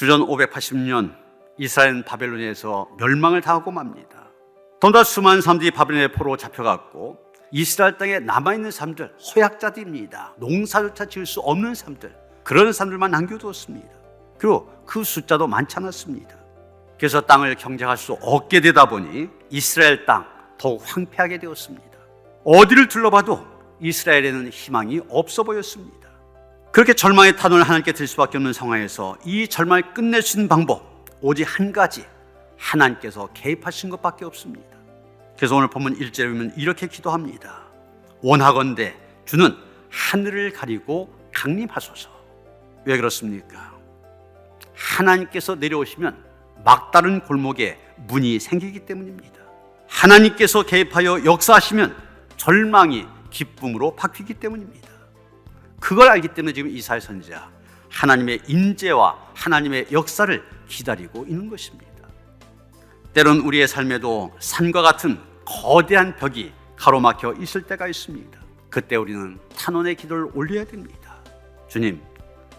주전 580년 이스라엘은 바벨론에서 멸망을 당하고 맙니다. 더더 수많은 사람들이 바벨론의 포로 잡혀갔고 이스라엘 땅에 남아있는 사람들 허약자들입니다. 농사조차 지을 수 없는 사람들 그런 사람들만 남겨두었습니다. 그리고 그 숫자도 많지 않았습니다. 그래서 땅을 경작할 수 없게 되다 보니 이스라엘 땅 더욱 황폐하게 되었습니다. 어디를 둘러봐도 이스라엘에는 희망이 없어 보였습니다. 그렇게 절망의 탄원을 하나님께 드릴 수밖에 없는 상황에서 이 절망을 끝낼 수 있는 방법 오직 한 가지 하나님께서 개입하신 것밖에 없습니다. 그래서 오늘 본문 1절에 보면 이렇게 기도합니다. 원하건대 주는 하늘을 가리고 강림하소서. 왜 그렇습니까? 하나님께서 내려오시면 막다른 골목에 문이 생기기 때문입니다. 하나님께서 개입하여 역사하시면 절망이 기쁨으로 바뀌기 때문입니다. 그걸 알기 때문에 지금 이사야 선지자 하나님의 인재와 하나님의 역사를 기다리고 있는 것입니다. 때론 우리의 삶에도 산과 같은 거대한 벽이 가로막혀 있을 때가 있습니다. 그때 우리는 탄원의 기도를 올려야 됩니다. 주님,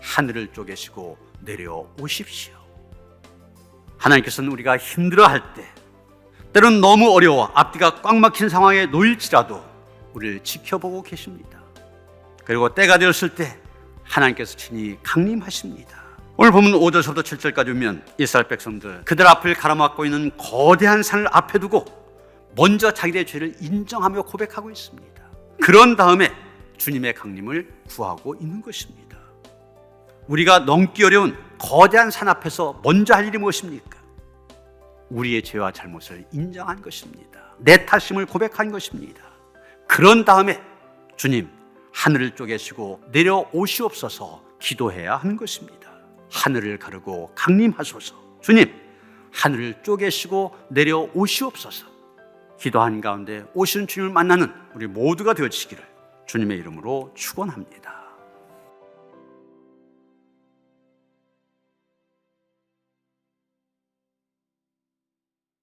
하늘을 쪼개시고 내려오십시오. 하나님께서는 우리가 힘들어할 때, 때론 너무 어려워 앞뒤가 꽉 막힌 상황에 놓일지라도 우리를 지켜보고 계십니다. 그리고 때가 되었을 때 하나님께서 친히 강림하십니다. 오늘 보면 5절부터 7절까지 보면 이스라엘 백성들 그들 앞을 가로막고 있는 거대한 산을 앞에 두고 먼저 자기들의 죄를 인정하며 고백하고 있습니다. 그런 다음에 주님의 강림을 구하고 있는 것입니다. 우리가 넘기 어려운 거대한 산 앞에서 먼저 할 일이 무엇입니까? 우리의 죄와 잘못을 인정한 것입니다. 내 탓임을 고백한 것입니다. 그런 다음에 주님 하늘을 쪼개시고 내려오시옵소서 기도해야 하는 것입니다. 하늘을 가르고 강림하소서. 주님 하늘을 쪼개시고 내려오시옵소서. 기도한 가운데 오시는 주님을 만나는 우리 모두가 되어지기를 주님의 이름으로 축원합니다.